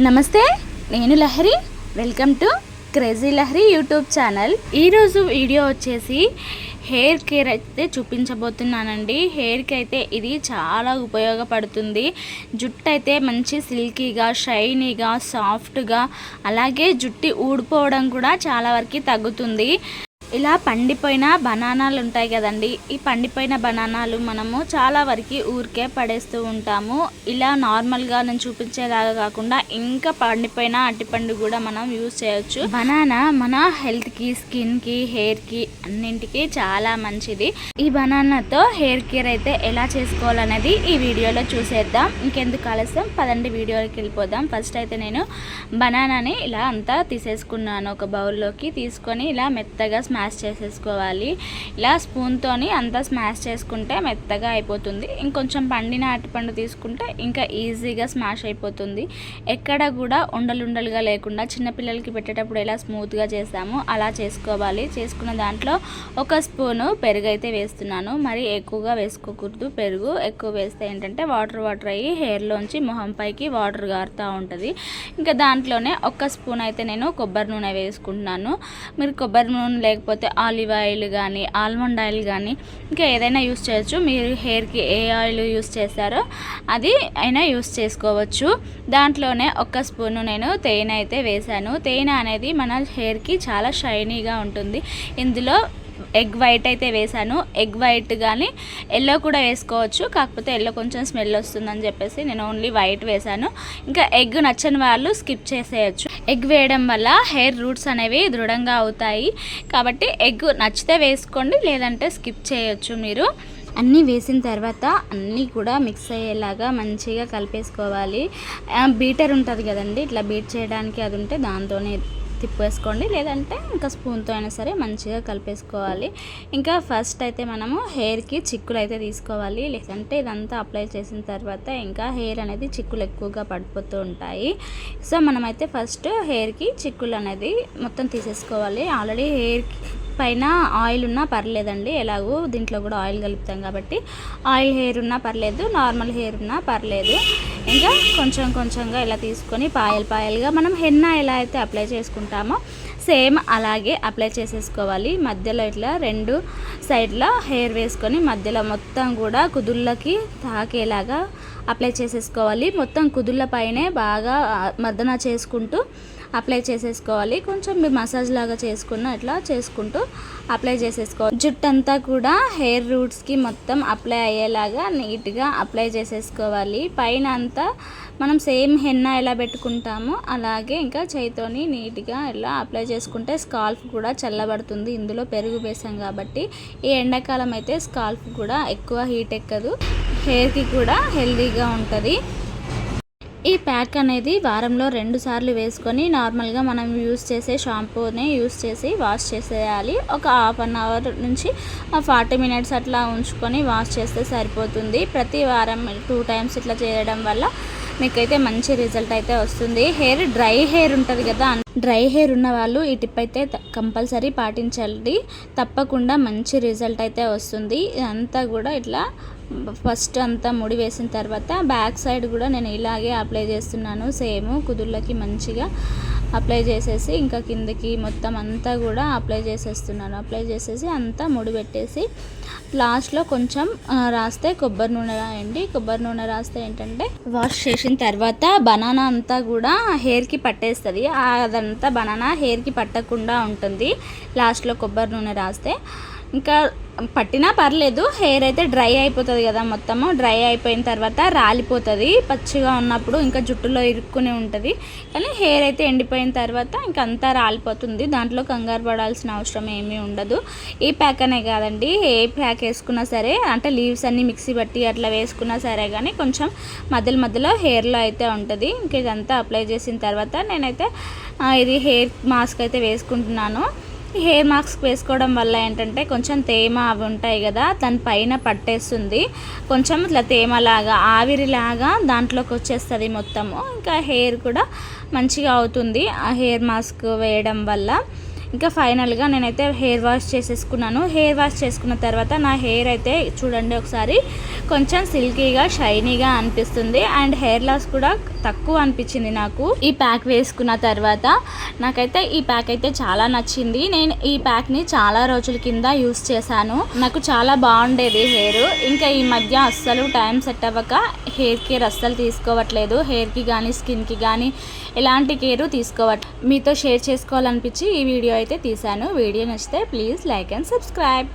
నమస్తే నేను Lahari. Welcome to crazy Lahari YouTube channel ఈరోజు వీడియో వచ్చేసి హెయిర్ కేర్ అయితే చూపించబోతున్నానండి. హెయిర్కి అయితే ఇది చాలా ఉపయోగపడుతుంది. జుట్టు అయితే మంచి సిల్కీగా షైనీగా సాఫ్ట్గా అలాగే జుట్టు ఊడిపోవడం కూడా చాలా వరకు తగ్గుతుంది. ఇలా పండిపోయిన బనానాలు ఉంటాయి కదండి. ఈ పండిపోయిన బనానాలు మనము చాలా వరకు ఊరికే పడేస్తూ ఉంటాము. ఇలా నార్మల్గా నేను చూపించేలాగా కాకుండా ఇంకా పండిపోయిన అట్టిపండు కూడా మనం యూజ్ చేయొచ్చు. బనానా మన హెల్త్కి స్కిన్కి హెయిర్కి అన్నింటికి చాలా మంచిది. ఈ బనానాతో హెయిర్ కేర్ అయితే ఎలా చేసుకోవాలనేది ఈ వీడియోలో చూసేద్దాం. ఇంకెందుకు ఆలస్యం? పదండి వీడియోకి వెళ్ళిపోదాం. ఫస్ట్ అయితే నేను బనానాని ఇలా అంతా తీసేసుకున్నాను. ఒక బౌల్లోకి తీసుకొని ఇలా మెత్తగా స్మాష్ చేసేసుకోవాలి. ఇలా స్పూన్తోని అంతా స్మాష్ చేసుకుంటే మెత్తగా అయిపోతుంది. ఇంకొంచెం పండిన అరటిపండు తీసుకుంటే ఇంకా ఈజీగా స్మాష్ అయిపోతుంది. ఎక్కడ కూడా ఉండలుండలుగా లేకుండా చిన్నపిల్లలకి పెట్టేటప్పుడు ఎలా స్మూత్గా చేస్తాము అలా చేసుకోవాలి. చేసుకున్న దాంట్లో ఒక స్పూను పెరుగు అయితే వేస్తున్నాను. మరి ఎక్కువగా వేసుకోకూడదు. పెరుగు ఎక్కువ వేస్తే ఏంటంటే వాటర్ వాటర్ అయ్యి హెయిర్లోంచి మొహం పైకి వాటర్ గారుతూ ఉంటుంది. ఇంకా దాంట్లోనే ఒక్క స్పూన్ అయితే నేను కొబ్బరి నూనె వేసుకుంటున్నాను. మీరు కొబ్బరి నూనె లేకపోతే ఆలివ్ ఆయిల్ కానీ ఆల్మండ్ ఆయిల్ కానీ ఇంకా ఏదైనా యూస్ చేయొచ్చు. మీరు హెయిర్కి ఏ ఆయిల్ యూస్ చేస్తారో అది అయినా యూస్ చేసుకోవచ్చు. దాంట్లోనే ఒక్క స్పూను నేను తేనె అయితే వేశాను. తేనె అనేది మన హెయిర్కి చాలా షైనీగా ఉంటుంది. ఇందులో ఎగ్ వైట్ అయితే వేసాను ఎగ్ వైట్ కానీ ఎల్లో కూడా వేసుకోవచ్చు. కాకపోతే ఎల్లో కొంచెం స్మెల్ వస్తుందని చెప్పేసి నేను ఓన్లీ వైట్ వేసాను ఇంకా ఎగ్ నచ్చని వాళ్ళు స్కిప్ చేసేయచ్చు. ఎగ్ వేయడం వల్ల హెయిర్ రూట్స్ అనేవి దృఢంగా అవుతాయి. కాబట్టి ఎగ్ నచ్చితే వేసుకోండి లేదంటే స్కిప్ చేయొచ్చు మీరు. అన్నీ వేసిన తర్వాత అన్నీ కూడా మిక్స్ అయ్యేలాగా మంచిగా కలిపేసుకోవాలి. బీటర్ ఉంటుంది కదండి ఇట్లా బీట్ చేయడానికి అది ఉంటే దాంతోనే తిప్పేసుకోండి. లేదంటే ఇంకా స్పూన్తో అయినా సరే మంచిగా కలిపేసుకోవాలి. ఇంకా ఫస్ట్ అయితే మనము హెయిర్కి చిక్కులు అయితే తీసుకోవాలి. లేదంటే ఇదంతా అప్లై చేసిన తర్వాత ఇంకా హెయిర్ అనేది చిక్కులు ఎక్కువగా పడిపోతూ ఉంటాయి. సో మనమైతే ఫస్ట్ హెయిర్కి చిక్కులు అనేది మొత్తం తీసేసుకోవాలి. ఆల్రెడీ హెయిర్కి పైన ఆయిల్ ఉన్నా పర్లేదండి. ఎలాగో దీంట్లో కూడా ఆయిల్ కలుపుతాం కాబట్టి ఆయిల్ హెయిర్ ఉన్నా పర్లేదు నార్మల్ హెయిర్ ఉన్నా పర్లేదు. ఇంకా కొంచెం కొంచెంగా ఇలా తీసుకొని పాయలు పాయలుగా మనం హెన్నా ఎలా అయితే అప్లై చేసుకుంటామో సేమ్ అలాగే అప్లై చేసేసుకోవాలి. మధ్యలో ఇట్లా రెండు సైడ్ల హెయిర్ వేసుకొని మధ్యలో మొత్తం కూడా కుదుళ్ళకి తాకేలాగా అప్లై చేసేసుకోవాలి. మొత్తం కుదుళ్ళ పైనే బాగా మర్దన చేసుకుంటూ అప్లై చేసేసుకోవాలి. కొంచెం మీరు మసాజ్ లాగా చేసుకున్న ఇట్లా చేసుకుంటూ అప్లై చేసేసుకోవాలి. జుట్టు అంతా కూడా హెయిర్ రూట్స్కి మొత్తం అప్లై అయ్యేలాగా నీట్గా అప్లై చేసేసుకోవాలి. పైన అంతా మనం సేమ్ హెన్న ఎలా పెట్టుకుంటామో అలాగే ఇంకా చేయితోని నీట్గా ఇలా అప్లై చేసుకుంటే స్కాల్ఫ్ కూడా చల్లబడుతుంది. ఇందులో పెరుగు వేసాం కాబట్టి ఈ ఎండాకాలం అయితే స్కాల్ఫ్ కూడా ఎక్కువ హీట్ ఎక్కదు. హెయిర్కి కూడా హెల్దీగా ఉంటుంది. ఈ ప్యాక్ అనేది వారంలో రెండు సార్లు వేసుకొని నార్మల్గా మనం యూస్ చేసే షాంపూని యూస్ చేసి వాష్ చేసేయాలి. ఒక హాఫ్ అన్ అవర్ నుంచి ఫార్టీ మినిట్స్ అట్లా ఉంచుకొని వాష్ చేస్తే సరిపోతుంది. ప్రతి వారం టూ టైమ్స్ ఇట్లా చేయడం వల్ల మీకైతే మంచి రిజల్ట్ అయితే వస్తుంది. హెయిర్ డ్రై హెయిర్ ఉంటుంది కదా డ్రై హెయిర్ ఉన్న వాళ్ళు ఈ టిప్ అయితే కంపల్సరీ పాటించండి తప్పకుండా మంచి రిజల్ట్ అయితే వస్తుంది. ఇదంతా కూడా ఇట్లా ఫస్ట్ అంతా ముడి వేసిన తర్వాత బ్యాక్ సైడ్ కూడా నేను ఇలాగే అప్లై చేస్తున్నాను. సేమ్ కుదుర్లకి మంచిగా. అప్లై చేసేసి ఇంకా కిందకి మొత్తం అంతా కూడా అప్లై చేసేస్తున్నాను. అప్లై చేసేసి అంతా ముడి పెట్టేసి లాస్ట్లో కొంచెం రాస్తే కొబ్బరి నూనె రాయండి. కొబ్బరి నూనె రాస్తే ఏంటంటే వాష్ చేసిన తర్వాత బనానా అంతా కూడా హెయిర్కి పట్టేస్తుంది. అదంతా బనానా హెయిర్కి పట్టకుండా ఉంటుంది. లాస్ట్లో కొబ్బరి నూనె రాస్తే ఇంకా పట్టినా పర్లేదు హెయిర్ అయితే డ్రై అయిపోతుంది కదా మొత్తము. డ్రై అయిపోయిన తర్వాత రాలిపోతుంది పచ్చిగా ఉన్నప్పుడు ఇంకా జుట్టులో ఇరుక్కుని ఉంటుంది. కానీ హెయిర్ అయితే ఎండిపోయిన తర్వాత ఇంకా అంతా రాలిపోతుంది. దాంట్లో కంగారు పడాల్సిన అవసరం ఏమీ ఉండదు. ఈ ప్యాక్ అనే కాదండి ఏ ప్యాక్ వేసుకున్నా సరే అంటే లీవ్స్ అన్నీ మిక్సీ బట్టి అట్లా వేసుకున్నా సరే కానీ కొంచెం మధ్యలో మధ్యలో హెయిర్లో అయితే ఉంటుంది. ఇంక ఇదంతా అప్లై చేసిన తర్వాత నేనైతే ఇది హెయిర్ మాస్క్ అయితే వేసుకుంటున్నాను. హెయిర్ మాస్క్ వేసుకోవడం వల్ల ఏంటంటే కొంచెం తేమ అవి ఉంటాయి కదా దాని పైన పట్టేస్తుంది. కొంచెం ఇట్లా తేమలాగా ఆవిరిలాగా దాంట్లోకి వచ్చేస్తుంది మొత్తము. ఇంకా హెయిర్ కూడా మంచిగా అవుతుంది. ఆ హెయిర్ మాస్క్ వేయడం వల్ల ఇంకా ఫైనల్గా నేనైతే హెయిర్ వాష్ చేసేసుకున్నాను. హెయిర్ వాష్ చేసుకున్న తర్వాత నా హెయిర్ అయితే చూడండి ఒకసారి కొంచెం సిల్కీగా షైనీగా అనిపిస్తుంది. అండ్ హెయిర్ లాస్ కూడా తక్కువ అనిపించింది నాకు. ఈ ప్యాక్ వేసుకున్న తర్వాత నాకైతే ఈ ప్యాక్ అయితే చాలా నచ్చింది. నేను ఈ ప్యాక్ని చాలా రోజుల కింద యూస్ చేశాను. నాకు చాలా బాగుండేది హెయిర్. ఇంకా ఈ మధ్య అస్సలు టైం సెట్ అవ్వక హెయిర్ కేర్ అస్సలు తీసుకోవట్లేదు. హెయిర్కి కానీ స్కిన్కి కానీ ఎలాంటి కేరు తీసుకోవట్ మీతో షేర్ చేసుకోవాలనిపించి ఈ వీడియో అయితే తీశాను. వీడియో నచ్చితే ప్లీజ్ లైక్ అండ్ సబ్స్క్రైబ్.